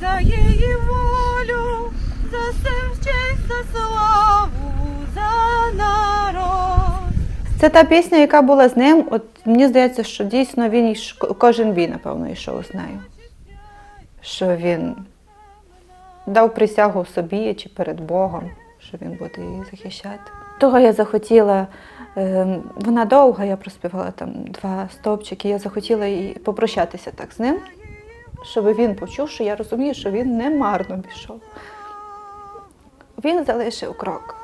за її волю, за честь, за славу, за народ. Це та пісня, яка була з ним. От мені здається, що дійсно він кожен бій, напевно, йшов з нею. Що він дав присягу собі чи перед Богом, що він буде її захищати. Того я захотіла, ем, вона довга, я проспівала там два стовпчики, я захотіла і попрощатися так з ним, щоб він почув, що я розумію, що він не марно пішов. Він залишив крок,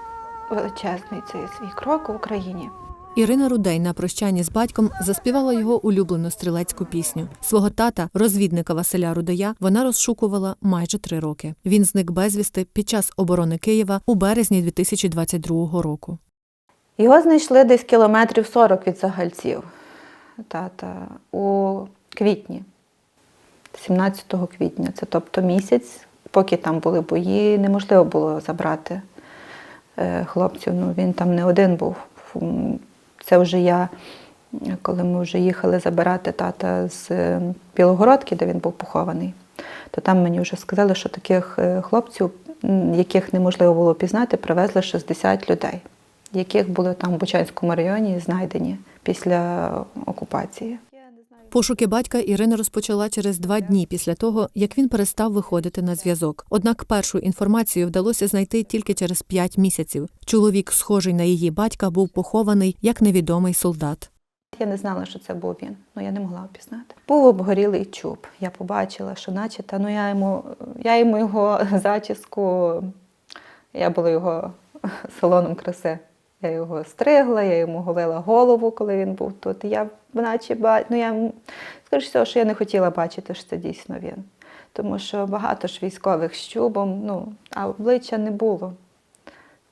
величезний цей свій крок в Україні. Ірина Рудей на прощанні з батьком заспівала його улюблену стрілецьку пісню. Свого тата, розвідника Василя Рудея, вона розшукувала майже три роки. Він зник безвісти під час оборони Києва у березні 2022 року. Його знайшли десь кілометрів 40 від загальців тата у квітні, 17 квітня. Це тобто місяць, поки там були бої, неможливо було забрати е, хлопців. Ну, він там не один був. Це вже я, коли ми вже їхали забирати тата з е, Білогородки, де він був похований, то там мені вже сказали, що таких е, хлопців, яких неможливо було пізнати, привезли 60 людей, яких були там в Бучанському районі знайдені після окупації. Пошуки батька Ірина розпочала через два дні після того, як він перестав виходити на зв'язок. Однак першу інформацію вдалося знайти тільки через п'ять місяців. Чоловік, схожий на її батька, був похований як невідомий солдат. Я не знала, що це був він. Ну я не могла впізнати. Був обгорілий чуб. Я побачила, що наче та ну я йому, я йому його зачіску, я була його салоном краси. Я його стригла, я йому голила голову, коли він був тут. Я наче ба... ну я скажу всього, що я не хотіла бачити, що це дійсно він. Тому що багато ж військових з чубом, ну, а обличчя не було.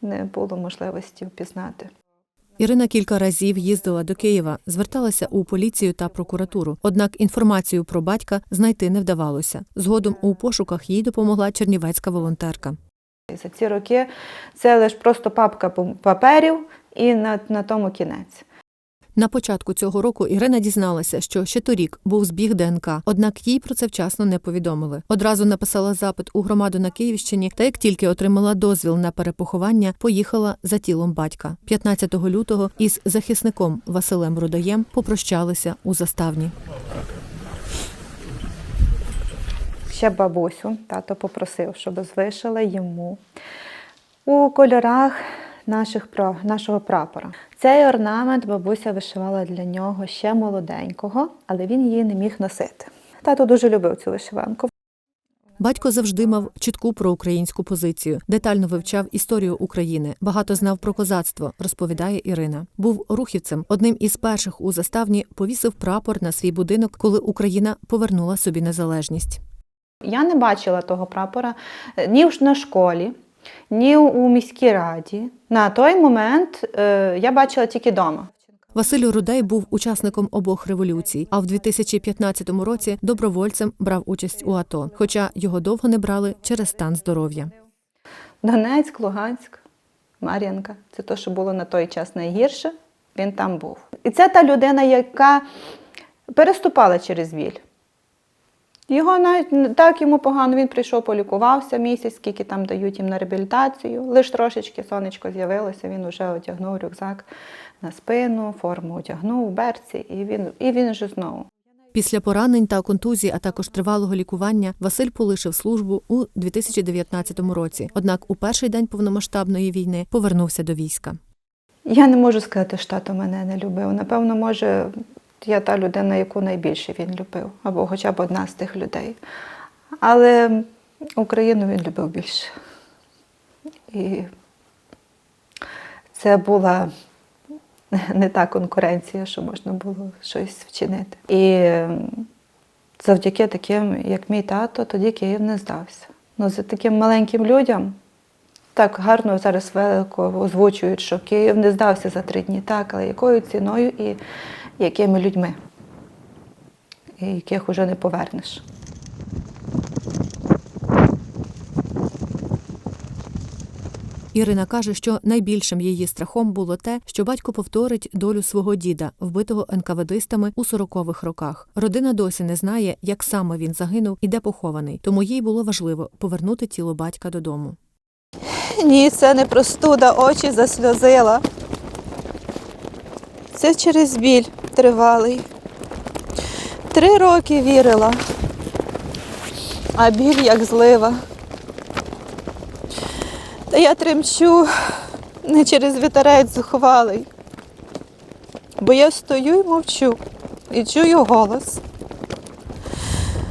Не було можливості впізнати. Ірина кілька разів їздила до Києва, зверталася у поліцію та прокуратуру. Однак інформацію про батька знайти не вдавалося. Згодом у пошуках їй допомогла чернівецька волонтерка. За ці роки це лише просто папка паперів і на, на тому кінець. На початку цього року Ірина дізналася, що ще торік був збіг ДНК, однак їй про це вчасно не повідомили. Одразу написала запит у громаду на Київщині, та як тільки отримала дозвіл на перепоховання, поїхала за тілом батька. 15 лютого із захисником Василем Рудаєм попрощалися у заставні. Ще бабусю тато попросив, щоб звишила йому у кольорах наших, нашого прапора. Цей орнамент бабуся вишивала для нього ще молоденького, але він її не міг носити. Тато дуже любив цю вишиванку. Батько завжди мав чітку проукраїнську позицію, детально вивчав історію України, багато знав про козацтво, розповідає Ірина. Був рухівцем. Одним із перших у заставні повісив прапор на свій будинок, коли Україна повернула собі незалежність. Я не бачила того прапора е, ні в- на школі, ні у міській раді. На той момент е, я бачила тільки вдома. Василь Рудей був учасником обох революцій, а в 2015 році добровольцем брав участь у АТО, хоча його довго не брали через стан здоров'я. Донецьк, Луганськ, Мар'янка. Це те, що було на той час найгірше. Він там був. І це та людина, яка переступала через біль. Його навіть так йому погано, він прийшов, полікувався місяць, скільки там дають їм на реабілітацію. Лиш трошечки сонечко з'явилося, він вже одягнув рюкзак на спину, форму одягнув, берці, і він, і він вже знову. Після поранень та контузій, а також тривалого лікування, Василь полишив службу у 2019 році. Однак у перший день повномасштабної війни повернувся до війська. Я не можу сказати, що тато мене не любив. Напевно, може, я та людина, яку найбільше він любив, або хоча б одна з тих людей. Але Україну він любив більше. І це була не та конкуренція, що можна було щось вчинити. І завдяки таким, як мій тато, тоді Київ не здався. Ну, за таким маленьким людям так гарно зараз велико озвучують, що Київ не здався за три дні, так, але якою ціною і якими людьми, і яких уже не повернеш. Ірина каже, що найбільшим її страхом було те, що батько повторить долю свого діда, вбитого НКВДистами у 40-х роках. Родина досі не знає, як саме він загинув і де похований, тому їй було важливо повернути тіло батька додому. Ні, це не простуда, очі засльозила. Це через біль тривалий. Три роки вірила, а біль як злива. Та я тремчу не через вітерець зухвалий, бо я стою і мовчу і чую голос.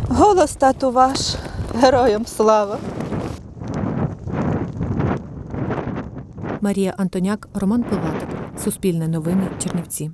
Голос тату ваш, героям слава. Марія Антоняк, Роман Пилатик, Суспільне новини, Чернівці.